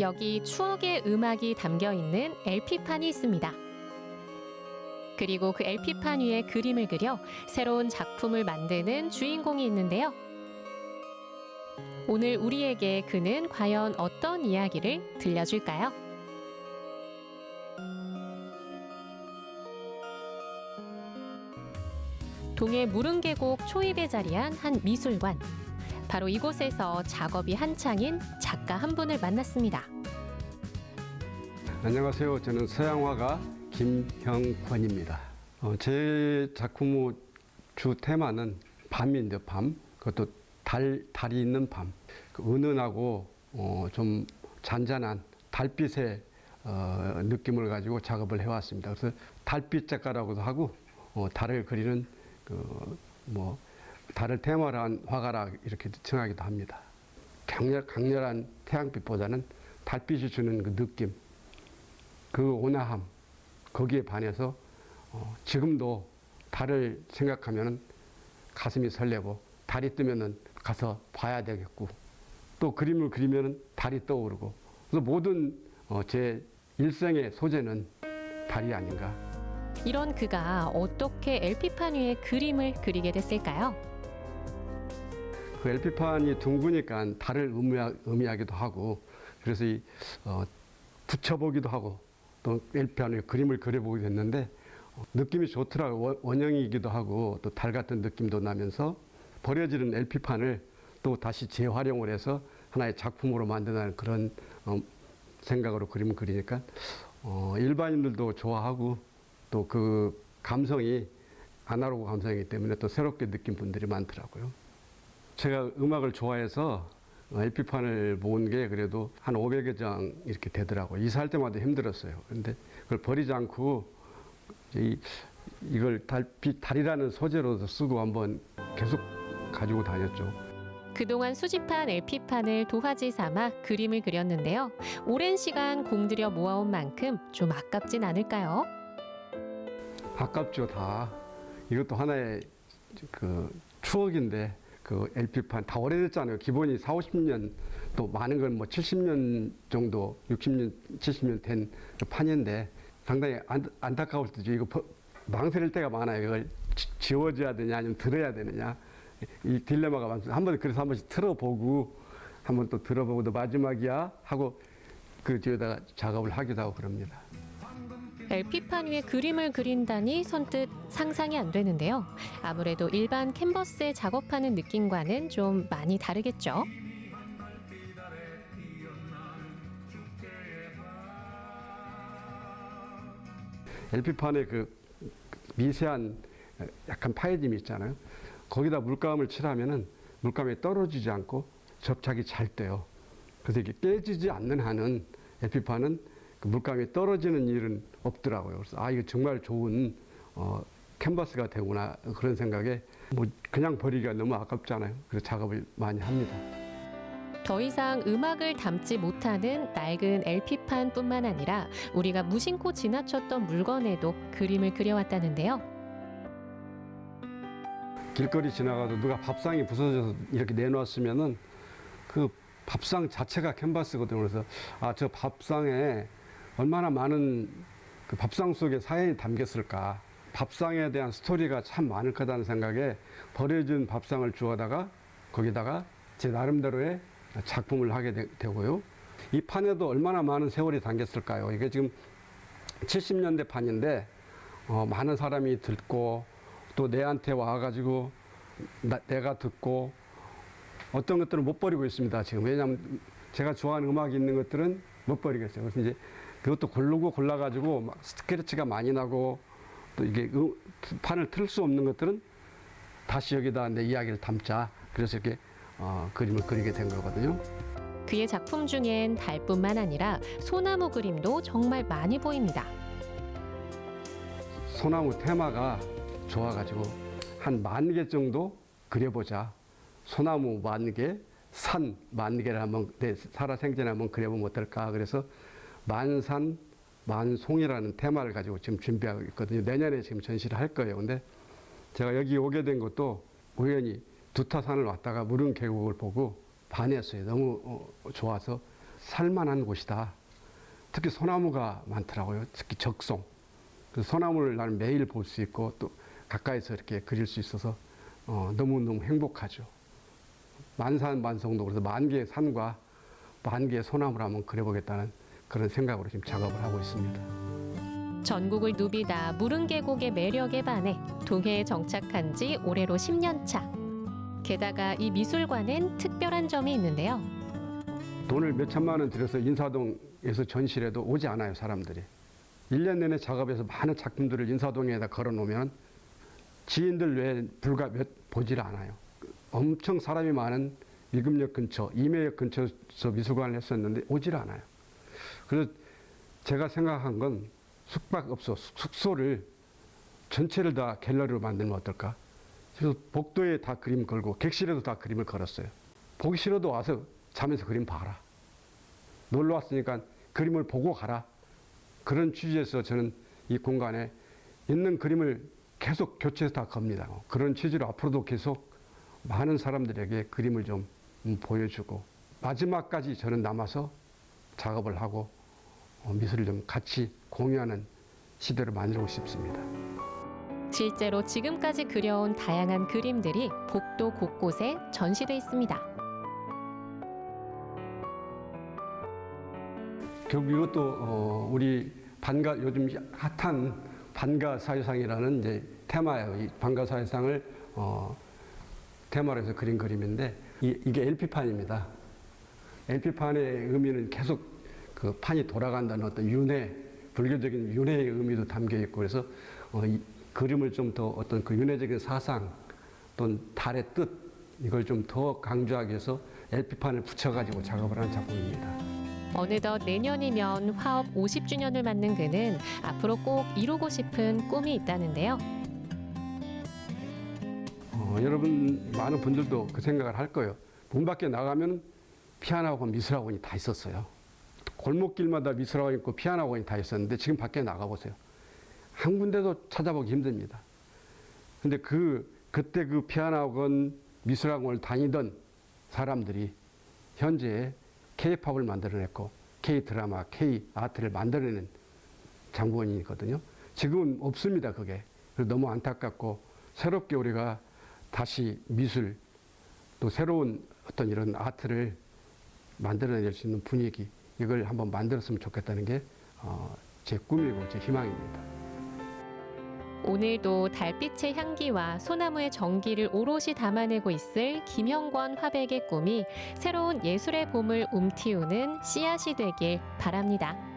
여기 추억의 음악이 담겨 있는 LP판이 있습니다. 그리고 그 LP판 위에 그림을 그려 새로운 작품을 만드는 주인공이 있는데요. 오늘 우리에게 그는 과연 어떤 이야기를 들려줄까요? 동해 무릉계곡 초입에 자리한 한 미술관. 바로 이곳에서 작업이 한창인 작가 한 분을 만났습니다. 안녕하세요. 저는 서양화가 김형권입니다. 어, 제 작품의 주 테마는 밤인데 밤. 그것도 달, 달이 있는 밤. 그 은은하고 어, 좀 잔잔한 달빛의 어, 느낌을 가지고 작업을 해왔습니다. 그래서 달빛 작가라고도 하고 어, 달을 그리는 그 뭐 달을 테마로 한 화가라 이렇게 칭하기도 합니다. 강렬, 강렬한 태양빛보다는 달빛이 주는 그 느낌, 그 온화함, 거기에 반해서 어, 지금도 달을 생각하면 가슴이 설레고 달이 뜨면은 가서 봐야 되겠고 또 그림을 그리면은 달이 떠오르고 그래서 모든 어, 제 일생의 소재는 달이 아닌가. 이런 그가 어떻게 LP판 위에 그림을 그리게 됐을까요? 그 LP판이 둥그니까 달을 의미하, 의미하 기도 하고 그래서 이 어, 붙여보기도 하고 또 LP판에 그림을 그려보게 됐는데 어, 느낌이 좋더라고요. 원- 원형이기도 하고 또 달 같은 느낌도 나면서 버려지는 LP판을 또 다시 재활용을 해서 하나의 작품으로 만드는 그런 어, 생각으로 그림을 그리니까 어, 일반인들도 좋아하고 또 그 감성이 아날로그 감성이기 때문에 또 새롭게 느낀 분들이 많더라고요. 제가 음악을 좋아해서 LP판을 모은 게 그래도 한 500여 장 이렇게 되더라고요. 이사할 때마다 힘들었어요. 근데 그걸 버리지 않고 이, 이걸 달빛, 달이라는 소재로도 쓰고 한번 계속 가지고 다녔죠. 그동안 수집한 LP판을 도화지 삼아 그림을 그렸는데요. 오랜 시간 공들여 모아온 만큼 좀 아깝진 않을까요? 아깝죠, 다. 이것도 하나의 그 추억인데 그 LP판 다 오래됐잖아요. 기본이 4, 50년 또 많은 건 뭐 70년 정도, 60년, 70년 된 그 판인데 상당히 안, 안타까울 때죠. 이거 버- 망설일 때가 많아요. 이걸 지- 지워줘야 되냐 아니면 들어야 되느냐. 이 딜레마가 많습니다. 한 번 그래서 한 번씩 틀어보고 한 번 또 들어보고 또 마지막이야 하고 그 뒤에다가 작업을 하기도 하고 그럽니다. LP판 위에 그림을 그린다니 선뜻 상상이 안 되는데요. 아무래도 일반 캔버스에 작업하는 느낌과는 좀 많이 다르겠죠. LP판에 그 미세한 약간 파헤짐이 있잖아요. 거기다 물감을 칠하면은 물감이 떨어지지 않고 접착이 잘 돼요. 그래서 이게 깨지지 않는 한은 그 물감이 떨어지는 일은 없더라고요. 그래서 아, 이거 정말 좋은 어, 캔버스가 되구나 그런 생각에 뭐 그냥 버리기가 너무 아깝잖아요. 그래서 작업을 많이 합니다. 더 이상 음악을 담지 못하는 낡은 LP판뿐만 아니라 우리가 무심코 지나쳤던 물건에도 그림을 그려왔다는데요. 길거리 지나가도 누가 밥상이 부서져서 이렇게 내놓았으면은 그 밥상 자체가 캔버스거든요. 그래서 아, 저 밥상에 얼마나 많은 그 밥상 속에 사연이 담겼을까. 밥상에 대한 스토리가 참 많을 거다는 생각에 버려진 밥상을 주워다가 거기다가 제 나름대로의 작품을 하게 되, 되고요. 이 판에도 얼마나 많은 세월이 담겼을까요? 이게 지금 70년대 판인데 어, 많은 사람이 듣고 또 내한테 와가지고 나- 내가 듣고 어떤 것들은 못 버리고 있습니다 지금 왜냐하면 제가 좋아하는 음악이 있는 것들은 못 버리겠어요 그래서 이제 그것도 고르고 골라가지고 막 스크래치가 많이 나고 또 이게 음- 판을 틀 수 없는 것들은 다시 여기다 내 이야기를 담자 그래서 이렇게 어, 그림을 그리게 된 거거든요. 그의 작품 중엔 달뿐만 아니라 소나무 그림도 정말 많이 보입니다. 소나무 테마가 좋아가지고 한 만 개 정도 그려보자. 소나무 만 개, 산 만 개를 한번 내 살아생전에 한번 그려보면 어떨까. 그래서 만산 만송이라는 테마를 가지고 지금 준비하고 있거든요. 내년에 지금 전시를 할 거예요. 근데 제가 여기 오게 된 것도 우연히 두타산을 왔다가 무릉 계곡을 보고 반했어요. 너무 어, 좋아서 살만한 곳이다. 특히 소나무가 많더라고요. 특히 적송. 그 소나무를 나는 매일 볼 수 있고 또 가까이서 이렇게 그릴 수 있어서 어, 너무너무 행복하죠. 만산만성도 그래서 만 개의 산과 만 개의 소나무를 한번 그려보겠다는 그런 생각으로 지금 작업을 하고 있습니다. 전국을 누비다 무릉계곡의 매력에 반해 동해에 정착한 지 올해로 10년 차. 게다가 이 미술관엔 특별한 점이 있는데요. 돈을 몇 천만 원 들여서 인사동에서 전시를 해도 오지 않아요, 사람들이. 1년 내내 작업해서 많은 작품들을 인사동에다 걸어 놓으면 지인들 외에 불과 몇 보질 않아요. 엄청 사람이 많은 미금역 근처, 임해역 근처에서 미술관을 했었는데 오질 않아요. 그래서 제가 생각한 건 숙박업소, 숙- 숙소를 전체를 다 갤러리로 만들면 어떨까? 그래서 복도에 다 그림 걸고 객실에도 다 그림을 걸었어요. 보기 싫어도 와서 자면서 그림 봐라. 놀러 왔으니까 그림을 보고 가라. 그런 취지에서 저는 이 공간에 있는 그림을 계속 교체해서 다 겁니다. 그런 취지로 앞으로도 계속 많은 사람들에게 그림을 좀 음, 보여주고 마지막까지 저는 남아서 작업을 하고 어, 미술을 좀 같이 공유하는 시대를 만들고 싶습니다. 실제로 지금까지 그려온 다양한 그림들이 복도 곳곳에 전시돼 있습니다. 결국 이것도 어, 우리 반가 요즘 핫한 반가 사회상이라는 이제 테마예요. 이 반가 사회상을 어, 테마로 해서 그린 그림인데 이, 게 LP판입니다. LP판의 의미는 계속 그 판이 돌아간다는 어떤 윤회, 불교적인 윤회의 의미도 담겨 있고 그래서 어, 이 그림을 좀 더 어떤 그 윤회적인 사상 또는 달의 뜻 이걸 좀 더 강조하기 위해서 LP판을 붙여가지고 작업을 한 작품입니다. 어느덧 내년이면 화업 50주년을 맞는 그는 앞으로 꼭 이루고 싶은 꿈이 있다는데요. 어, 여러분 많은 분들도 그 생각을 할 거예요. 문 밖에 나가면 피아노학원, 미술학원이 다 있었어요. 골목길마다 미술학원 있고 피아노학원이 다 있었는데 지금 밖에 나가 보세요. 한 군데도 찾아보기 힘듭니다. 근데 그 그때 그 피아노학원, 미술학원을 다니던 사람들이 현재 K-팝을 만들어냈고 K 드라마, K 아트를 만들어내는 장본인이거든요. 지금은 없습니다, 그게. 너무 안타깝고 새롭게 우리가 다시 미술 또 새로운 어떤 이런 아트를 만들어낼 수 있는 분위기 이걸 한번 만들었으면 좋겠다는 게 어, 제 꿈이고 제 희망입니다. 오늘도 달빛의 향기와 소나무의 정기를 오롯이 담아내고 있을 김형권 화백의 꿈이 새로운 예술의 봄을 움티우는 씨앗이 되길 바랍니다.